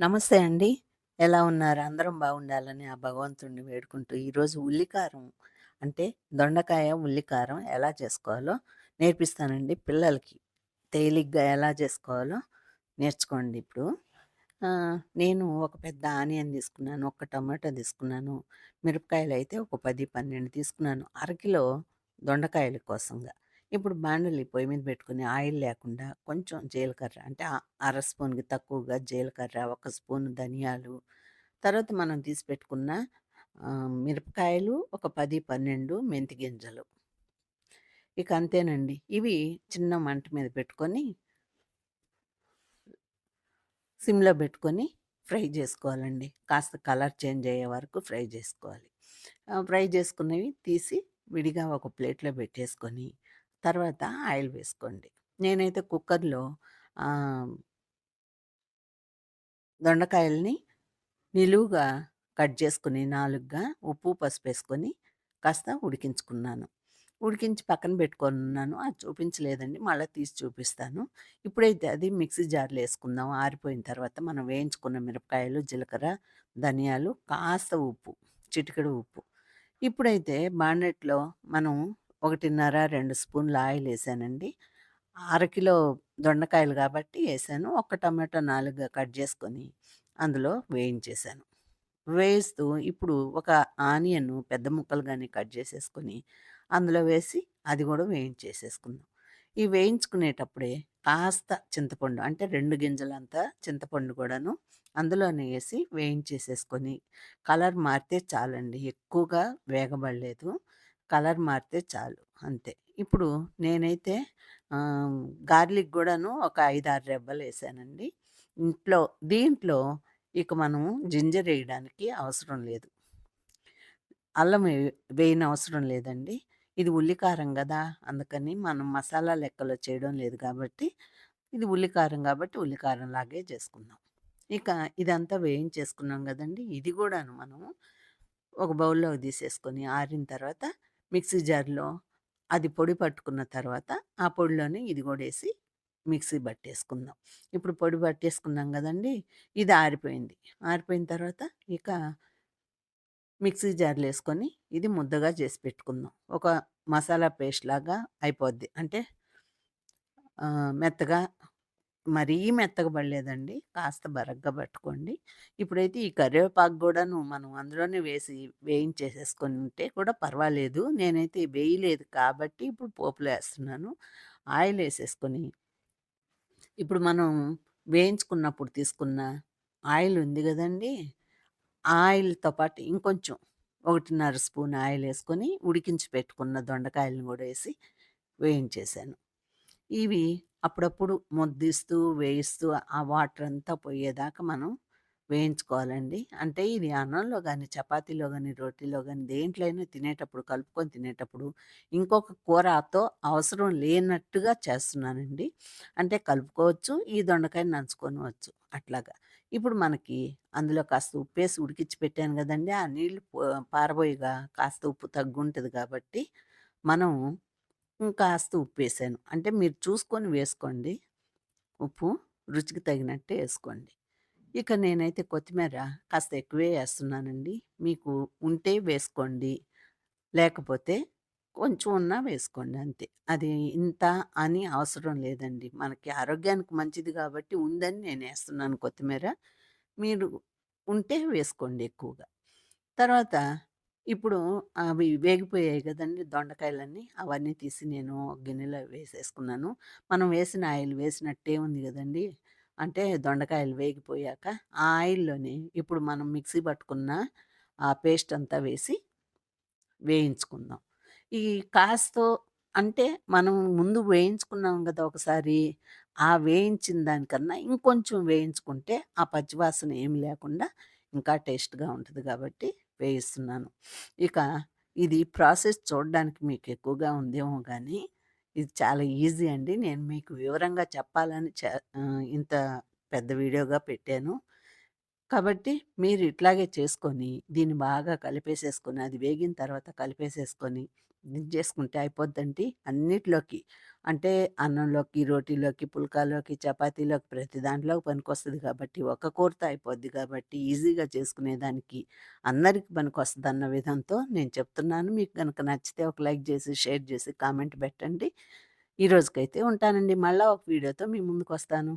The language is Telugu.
నమస్తే అండి. ఎలా ఉన్నారు? అందరం బాగుండాలని ఆ భగవంతుడిని వేడుకుంటూ, ఈరోజు ఉల్లికారం అంటే దొండకాయ, ఉల్లికారం ఎలా చేసుకోవాలో నేర్పిస్తానండి పిల్లలకి. తేలిగ్గా ఎలా చేసుకోవాలో నేర్చుకోండి ఇప్పుడు. నేను ఒక పెద్ద ఆనియన్ తీసుకున్నాను, ఒక టమాటా తీసుకున్నాను, మిరపకాయలు అయితే ఒక 10, 12 తీసుకున్నాను. అరకిలో దొండకాయల కోసంగా. ఇప్పుడు బాండలి పొయ్యి మీద పెట్టుకుని ఆయిల్ లేకుండా కొంచెం జీలకర్ర అంటే అర స్పూన్‌కి తక్కువగా జీలకర్ర, ఒక స్పూన్ ధనియాలు, తర్వాత మనం తీసి పెట్టుకున్న మిరపకాయలు ఒక 10, 12 మెంతి గింజలు. ఇక అంతేనండి. ఇవి చిన్న మంట మీద పెట్టుకొని సిమ్‌లో పెట్టుకొని ఫ్రై చేసుకోవాలండి. కాస్త కలర్ చేంజ్ అయ్యే వరకు ఫ్రై చేసుకోవాలి. ఫ్రై చేసుకున్నవి తీసి విడిగా ఒక ప్లేట్‌లో పెట్టేసుకొని, తర్వాత ఆయిల్ వేసుకోండి. నేనైతే కుక్కర్‌లో దొండకాయల్ని నిలువుగా కట్ చేసుకుని నాలుగుగా ఉప్పు, పసుపు వేసుకొని కాస్త ఉడికించుకున్నాను. ఉడికించి పక్కన పెట్టుకున్నాను అది చూపించలేదండి. మళ్ళీ తీసి చూపిస్తాను. ఇప్పుడైతే అది మిక్సీ జార్‌లో వేసుకుందాం ఆరిపోయిన తర్వాత మనం వేయించుకున్న మిరపకాయలు, జీలకర్ర, ధనియాలు, కాస్త ఉప్పు, చిటికెడు ఉప్పు. ఇప్పుడైతే బాండెట్‌లో మనం 1:30, 2 స్పూన్‌ల ఆయిలేసానండి. అరకిలో దొండకాయలు కాబట్టి వేసాను ఒక టమాటో నాలుగుగా కట్ చేసుకొని అందులో వేయించేసాను. వేయిస్తూ ఇప్పుడు ఒక ఆనియన్ పెద్ద ముక్కలుగానే కట్ చేసేసుకొని అందులో వేసి అది కూడా వేయించేసేసుకుందాం. ఈ వేయించుకునేటప్పుడే కాస్త చింతపండు అంటే రెండు గింజలంతా చింతపండు కూడాను అందులోనే వేసి వేయించేసేసుకొని కలర్ మారితే చాలండి. ఎక్కువగా వేగబడలేదు. కలర్ మారితే చాలు అంతే. ఇప్పుడు నేనైతే గార్లిక్ కూడాను ఒక ఐదారు రెబ్బలు వేసానండి ఇంట్లో దీంట్లో ఇక మనం జింజర్ వేయడానికి అవసరం లేదు. అల్లం వేయని అవసరం లేదండి. ఇది ఉల్లి కారం అందుకని మనం మసాలా లెక్కలో చేయడం లేదు కాబట్టి, ఇది ఉల్లి కారం కాబట్టి ఉల్లి కారంలాగే చేసుకుందాం. ఇక ఇదంతా వేయించేసుకున్నాం కదండి ఇది కూడాను మనం ఒక బౌల్‌లోకి తీసేసుకొని ఆరిన తర్వాత మిక్సీ జార్‌లో అది పొడి పట్టుకున్న తర్వాత ఆ పొడిలోనే ఇది కూడా వేసి మిక్సీ పట్టేసుకుందాం. ఇప్పుడు పొడి పట్టేసుకున్నాం కదండి ఇది ఆరిపోయింది. ఆరిపోయిన తర్వాత ఇక మిక్సీ జార్లు వేసుకొని ఇది ముద్దగా చేసి పెట్టుకుందాం. ఒక మసాలా పేస్ట్ లాగా అయిపోద్ది. అంటే మెత్తగా మరీ మెత్తగా పడలేదండి. కాస్త బరగ్గా పట్టుకోండి. ఇప్పుడైతే ఈ కరివేపాకు కూడాను మనం అందులోనే వేసి వేయించేసేసుకుంటే కూడా పర్వాలేదు. నేనైతే వేయలేదు కాబట్టి ఇప్పుడు పోపులు వేస్తున్నాను ఆయిల్ వేసేసుకొని ఇప్పుడు మనం వేయించుకున్నప్పుడు తీసుకున్న ఆయిల్ ఉంది కదండి ఆయిల్‌తో పాటు ఇంకొంచెం 1:30 స్పూన్ ఆయిలేసుకొని ఉడికించి పెట్టుకున్న దొండకాయలను కూడా వేసి వేయించేసాను. ఇవి అప్పుడప్పుడు ముద్దిస్తూ, వేయిస్తూ ఆ వాటర్ అంతా పోయేదాకా మనం వేయించుకోవాలండి. అంటే ఇది అన్నంలో కానీ చపాతీలో కానీ రోటీలో కానీ దేంట్లో అయినా తినేటప్పుడు కలుపుకొని తినేటప్పుడు ఇంకొక కూరతో అవసరం లేనట్టుగా చేస్తున్నానండి. అంటే కలుపుకోవచ్చు. ఈ దొండకాయని నంచుకోవచ్చు అట్లాగా. ఇప్పుడు మనకి అందులో కాస్త ఉప్పేసి ఉడికిచ్చి పెట్టాను కదండి ఆ నీళ్ళు పారబోయిగా కాస్త ఉప్పు తగ్గుంటుంది కాబట్టి మనం కాస్త ఉప్పు వేసాను అంటే మీరు చూసుకొని వేసుకోండి. ఉప్పు రుచికి తగినట్టే వేసుకోండి ఇక నేనైతే కొత్తిమీర కాస్త ఎక్కువే వేస్తున్నానండి మీకు ఉంటే వేసుకోండి. లేకపోతే కొంచెం ఉన్నా వేసుకోండి అంతే. అది ఇంత అని అవసరం లేదండి. మనకి ఆరోగ్యానికి మంచిది కాబట్టి ఉందని నేను వేస్తున్నాను కొత్తిమీర. మీరు ఉంటే వేసుకోండి ఎక్కువగా. తర్వాత ఇప్పుడు అవి వేగిపోయాయి కదండి దొండకాయలన్నీ. అవన్నీ తీసి నేను గిన్నెలో వేసేసుకున్నాను. మనం వేసిన ఆయిల్ వేసినట్టే ఉంది కదండి అంటే దొండకాయలు వేగిపోయాక ఆ ఆయిల్‌లోనే ఇప్పుడు మనం మిక్సీ పట్టుకున్న ఆ పేస్ట్ అంతా వేసి వేయించుకుందాం. ఈ కాస్తో అంటే మనం ముందు వేయించుకున్నాం కదా ఒకసారి. ఆ వేయించిన దానికన్నా ఇంకొంచెం వేయించుకుంటే ఆ పచ్చివాసన ఏమి లేకుండా ఇంకా టేస్ట్‌గా ఉంటుంది కాబట్టి వేయిస్తున్నాను. ఇక ఇది ప్రాసెస్ చూడడానికి మీకు ఎక్కువగా ఉందేమో కానీ ఇది చాలా ఈజీ అండి. నేను మీకు వివరంగా చెప్పాలని ఇంత పెద్ద వీడియోగా పెట్టాను. కాబట్టి మీరు ఇట్లాగే చేసుకొని, దీన్ని బాగా కలిపేసేసుకొని, అది వేగిన తర్వాత కలిపేసేసుకొని, దించేసుకుంటే అయిపోద్దండి. అన్నిట్లోకి అంటే అన్నంలోకి, రోటీలోకి, పుల్కాలోకి, చపాతీలోకి ప్రతి దాంట్లోకి పనికొస్తుంది కాబట్టి, ఒక్క కూరతో అయిపోద్ది కాబట్టి, ఈజీగా చేసుకునేదానికి అందరికి అన్న విధంతో నేను చెప్తున్నాను. మీకు కనుక నచ్చితే ఒక లైక్ చేసి, షేర్ చేసి, కామెంట్ పెట్టండి. ఈ రోజుకైతే ఉంటానండి. మళ్ళీ ఒక వీడియోతో మీ ముందుకొస్తాను.